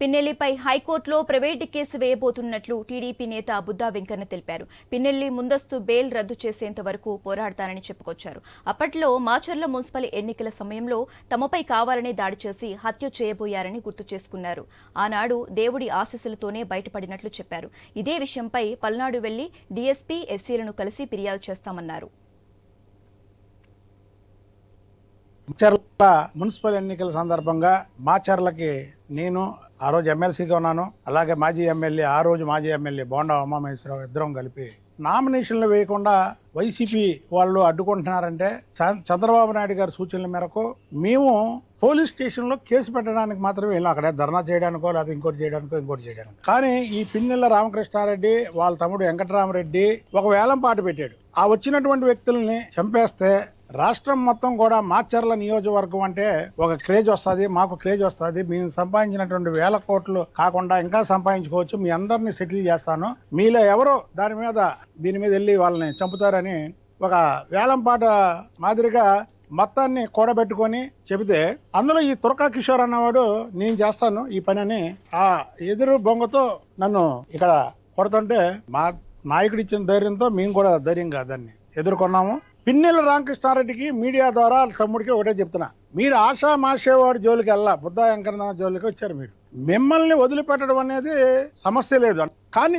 పిన్నెల్లిపై హైకోర్టులో private case వేయబోతున్నట్లు TDP నేత బుద్దా వెంకన్న తెలిపారు. పిన్నెల్లి ముందస్తు బెయిల్ రద్దు చేసేంత వరకు పోరాడతానని చెప్పుకొచ్చారు. అప్పట్లో మాచర్ల మున్సిపల్ ఎన్నికల సమయంలో తమపై కావాలనే దాడి చేసి హత్య చేయబోయారని గుర్తు చేసుకున్నారు. ఆనాడు దేవుడి ఆశీస్సులతోనే బయటపడినట్లు చెప్పారు. ఇదే విషయంపై పల్నాడు వెళ్ళి డీఎస్పీ ఎస్సీలను కలిసి ఫిర్యాదు చేస్తామన్నారు. మున్సిపల్ ఎన్నికల సందర్భంగా మాచర్లకి నేను ఆ రోజు ఎమ్మెల్సీగా ఉన్నాను. అలాగే మాజీ ఎమ్మెల్యే ఆ రోజు మాజీ ఎమ్మెల్యే బోండా ఉమామహేశ్వరరావు ఇద్దరం కలిపి. నామినేషన్లు వేయకుండా వైసీపీ వాళ్ళు అడ్డుకుంటున్నారంటే చ- చంద్రబాబు నాయుడు గారి సూచనల మేరకు మేము పోలీస్ స్టేషన్లో కేసు పెట్టడానికి మాత్రమే వెళ్ళాం. అక్కడ ధర్నా చేయడానికో లేదా ఇంకోటి చేయడానికో ఇంకోటి చేయడానికి. కానీ ఈ పిన్నెల రామకృష్ణారెడ్డి వాళ్ళ తమ్ముడు వెంకటరామరెడ్డి ఒక వేలం పాటు పెట్టాడు. ఆ వచ్చినటువంటి వ్యక్తుల్ని చంపేస్తే రాష్ట్రం మొత్తం కూడా మాచర్ల నియోజకవర్గం అంటే ఒక క్రేజ్ వస్తుంది మాకు క్రేజ్ వస్తుంది. మేము సంపాదించినటువంటి వేల కోట్లు కాకుండా ఇంకా సంపాదించుకోవచ్చు. మీ అందరినీ సెటిల్ చేస్తాను. మీలో ఎవరో దాని మీద దీని మీద వెళ్ళి వాళ్ళని చంపుతారని ఒక వేలంపాట మాదిరిగా మొత్తాన్ని కూడబెట్టుకొని చెబితే అందులో ఈ తురకా కిషోర్ అన్నవాడు నేను చేస్తాను ఈ పని అని ఆ ఎదురు బొంగతో నన్ను ఇక్కడ కొడుతుంటే మా నాయకుడు ఇచ్చిన ధైర్యంతో మేము కూడా ధైర్యంగా దాన్ని ఎదుర్కొన్నాము. పిన్నెల రామకృష్ణారెడ్డికి మీడియా ద్వారా తమ్ముడికి ఒకటే చెప్తున్నా. మీరు ఆశా మాషేవాడు జోలికి వెళ్ళా బుద్ధా జోలికి వచ్చారు మీరు. మిమ్మల్ని వదిలిపెట్టడం అనేది సమస్య లేదు. కానీ